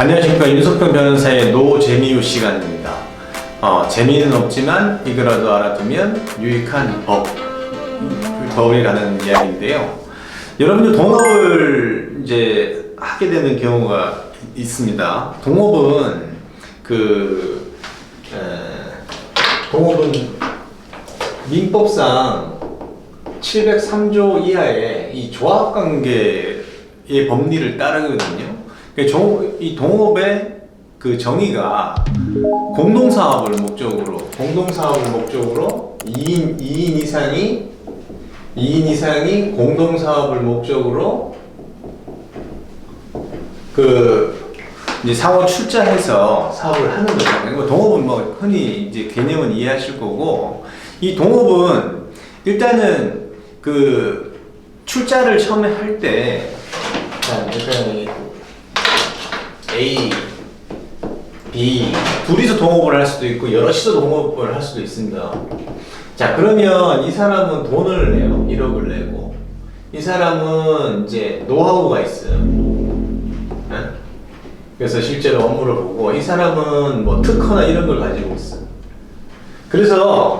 안녕하십니까 윤석평 변호사의 노재미유 시간입니다. 어, 재미는 없지만 이거라도 알아두면 유익한 법 법이라는 이야기인데요. 여러분들 동업을 이제 하게 되는 경우가 있습니다. 동업은 그 에, 동업은 민법상 703조 이하의 이 조합관계의 법리를 따르거든요. 그러니까 조- 이 동업의 그 정의가 공동사업을 목적으로 공동사업을 목적으로 2인, 2인 이상이 2인 이상이 공동사업을 목적으로 그 이제 상호 출자해서 사업을 하는 거죠. 그리고 동업은 뭐 흔히 이제 개념은 이해하실 거고 이 동업은 일단은 그 출자를 처음에 할때 자, 일단 A, B 둘이서 동업을 할 수도 있고 여럿이서 동업을 할 수도 있습니다. 자 그러면 이 사람은 돈을 내요. 1억을 내고 이 사람은 이제 노하우가 있어요. 네? 그래서 실제로 업무를 보고 이 사람은 뭐 특허나 이런 걸 가지고 있어. 그래서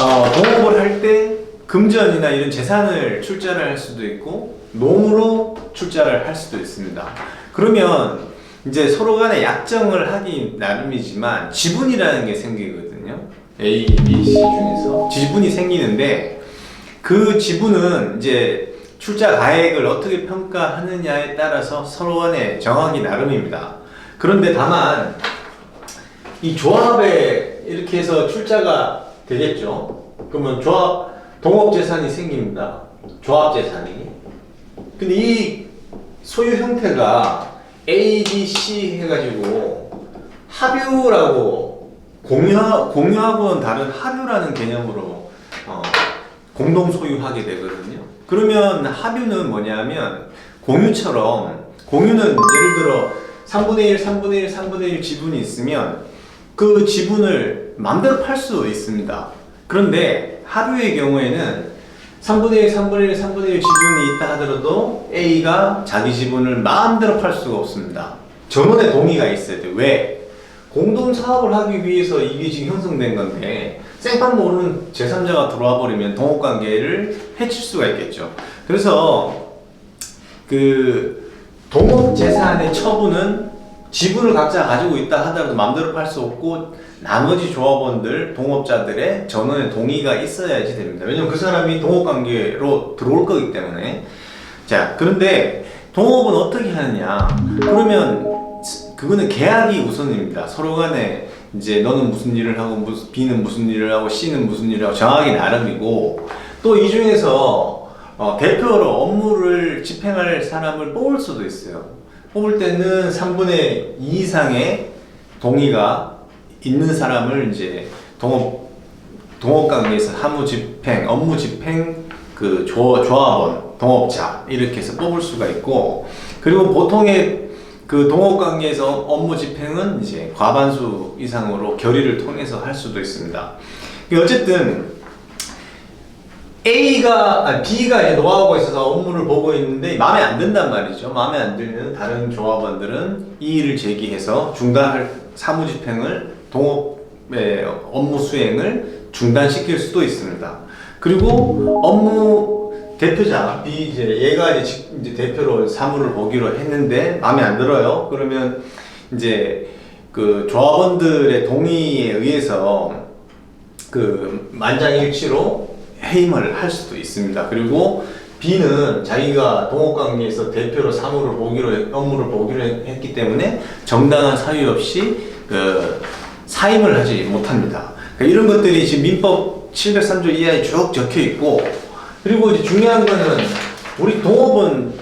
어, 동업을 할 때 금전이나 이런 재산을 출자를 할 수도 있고 농으로 출자를 할 수도 있습니다. 그러면 이제 서로 간에 약정을 하기 나름이지만 지분이라는 게 생기거든요. A, B, C 중에서 지분이 생기는데 그 지분은 이제 출자 가액을 어떻게 평가하느냐에 따라서 서로 간에 정하기 나름입니다. 그런데 다만 이 조합에 이렇게 해서 출자가 되겠죠. 그러면 조합 동업 재산이 생깁니다. 조합 재산이. 근데 이 소유 형태가 A, B, C 해가지고 합유라고 공유하, 공유하고는 다른 합유라는 개념으로 어, 공동 소유하게 되거든요. 그러면 합유는 뭐냐면 공유처럼 공유는 예를 들어 3분의 1, 3분의 1, 3분의 1 지분이 있으면 그 지분을 마음대로 팔 수 있습니다. 그런데 합유의 경우에는 3분의 1, 3분의 1, 3분의 1 지분이 있다 하더라도 A가 자기 지분을 마음대로 팔 수가 없습니다. 전원의 동의가 있어야 돼. 왜? 공동 사업을 하기 위해서 이게 지금 형성된 건데 생판 모르는 제3자가 들어와 버리면 동업 관계를 해칠 수가 있겠죠. 그래서 그 동업 재산의 처분은 지분을 각자 가지고 있다 하더라도 마음대로 팔 수 없고 나머지 조합원들 동업자들의 전원의 동의가 있어야지 됩니다. 왜냐면 그 사람이 동업 관계로 들어올 거기 때문에 자 그런데 동업은 어떻게 하느냐 그러면 그거는 계약이 우선입니다. 서로 간에 이제 너는 무슨 일을 하고 B는 무슨 일을 하고 C는 무슨 일을 하고 정하기 나름이고 또 이 중에서 어, 대표로 업무를 집행할 사람을 뽑을 수도 있어요. 뽑을 때는 3분의 2 이상의 동의가 있는 사람을 이제 동업 동업 관계에서 사무 집행, 업무 집행 그 조, 조합원, 동업자 이렇게 해서 뽑을 수가 있고 그리고 보통의 그 동업 관계에서 업무 집행은 이제 과반수 이상으로 결의를 통해서 할 수도 있습니다. 어쨌든 A가 아, B가 이제 노하우가 있어서 업무를 보고 있는데 마음에 안 든단 말이죠. 마음에 안 들면 다른 조합원들은 이의를 제기해서 중단할 사무 집행을 동업의 업무 수행을 중단시킬 수도 있습니다. 그리고 업무 대표자 B 이제 얘가 이제, 대표로 사무를 보기로 했는데 마음에 안 들어요. 그러면 이제 그 조합원들의 동의에 의해서 그 만장일치로 해임을 할 수도 있습니다. 그리고 B는 자기가 동업관계에서 대표로 사무를 보기로 했- 업무를 보기로 했- 했기 때문에 정당한 사유 없이 그 사임을 하지 못합니다. 그러니까 이런 것들이 지금 민법 703조 이하에 쭉 적혀 있고 그리고 이제 중요한 거는 우리 동업은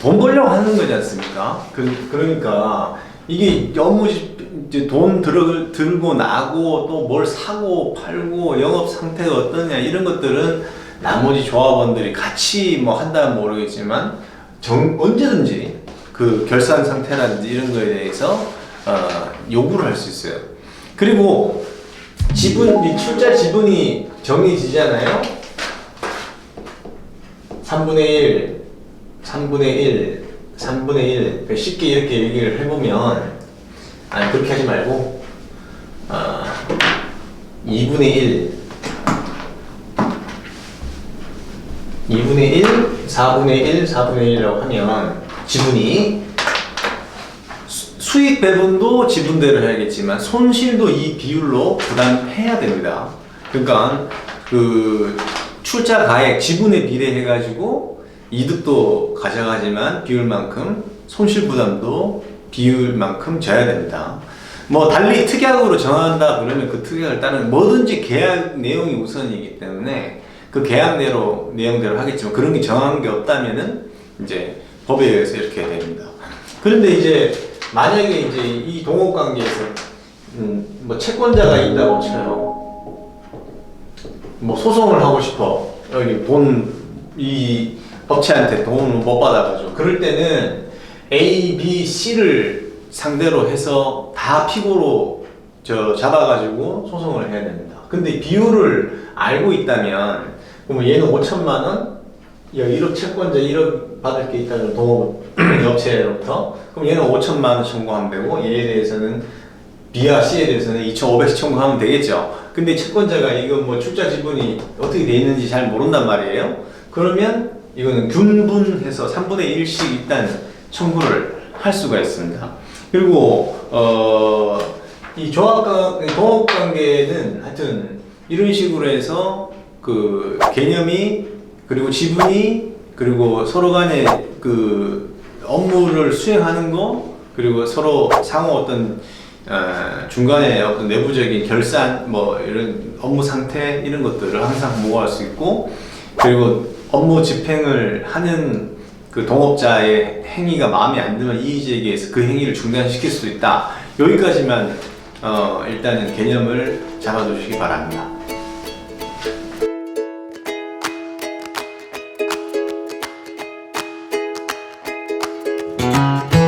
돈 벌려고 하는 거지 않습니까? 그, 그러니까 이게 업무 집- 이제 돈 들, 들고 나고 또 뭘 사고 팔고 영업 상태가 어떠냐 이런 것들은 나머지 조합원들이 같이 뭐 한다면 모르겠지만 정, 언제든지 그 결산 상태라든지 이런 거에 대해서 어, 요구를 할 수 있어요. 그리고 지분, 이 출자 지분이 정해지잖아요. 3분의 1, 3분의 1, 3분의 1 쉽게 이렇게 얘기를 해보면 아니 그렇게 하지 말고 아 2분의 1 2분의 1 4분의 1 4분의 1이라고 하면 지분이 수- 수익 배분도 지분대로 해야겠지만 손실도 이 비율로 부담해야 됩니다. 그러니까 그 출자 가액 지분에 비례해 가지고 이득도 가져가지만 비율만큼 손실 부담도 비율만큼 져야 됩니다. 뭐 달리 특약으로 정한다 그러면 그 특약을 따르는 뭐든지 계약 내용이 우선이기 때문에 그 계약 내로 내용대로 하겠지만 그런 게 정한 게 없다면은 이제 법에 의해서 이렇게 됩니다. 그런데 이제 만약에 이제 이 동업 관계에서 음, 뭐 채권자가 있다고 쳐요. 뭐 소송을 하고 싶어. 여기 돈이 업체한테 돈을 못 받아가지고 그럴 때는 A, B, C를 상대로 해서 다 피고로 저 잡아가지고 소송을 해야 됩니다. 근데 비율을 알고 있다면 그러면 얘는 5천만 원, 야 1억 채권자 1억 받을 게 있다는 동업 업체로부터 그럼 얘는 5천만 원 청구하면 되고 얘에 대해서는 B와 C에 대해서는 2,500씩 청구하면 되겠죠. 근데 채권자가 이거 뭐 출자 지분이 어떻게 돼 있는지 잘 모른단 말이에요. 그러면 이거는 균분해서 3분의 1씩 일단 청구를 할 수가 있습니다. 그리고 어, 이 조합관 동업 관계는 하여튼 이런 식으로 해서 그 개념이 그리고 지분이 그리고 서로 간에 그 업무를 수행하는 거 그리고 서로 상호 어떤 어, 중간에 어떤 내부적인 결산 뭐 이런 업무 상태 이런 것들을 항상 보고할 수 있고 그리고 업무 집행을 하는 그 동업자의 행위가 마음에 안 들면 이의제기해서 그 행위를 중단시킬 수도 있다. 여기까지만 어, 일단은 개념을 잡아두시기 바랍니다. Música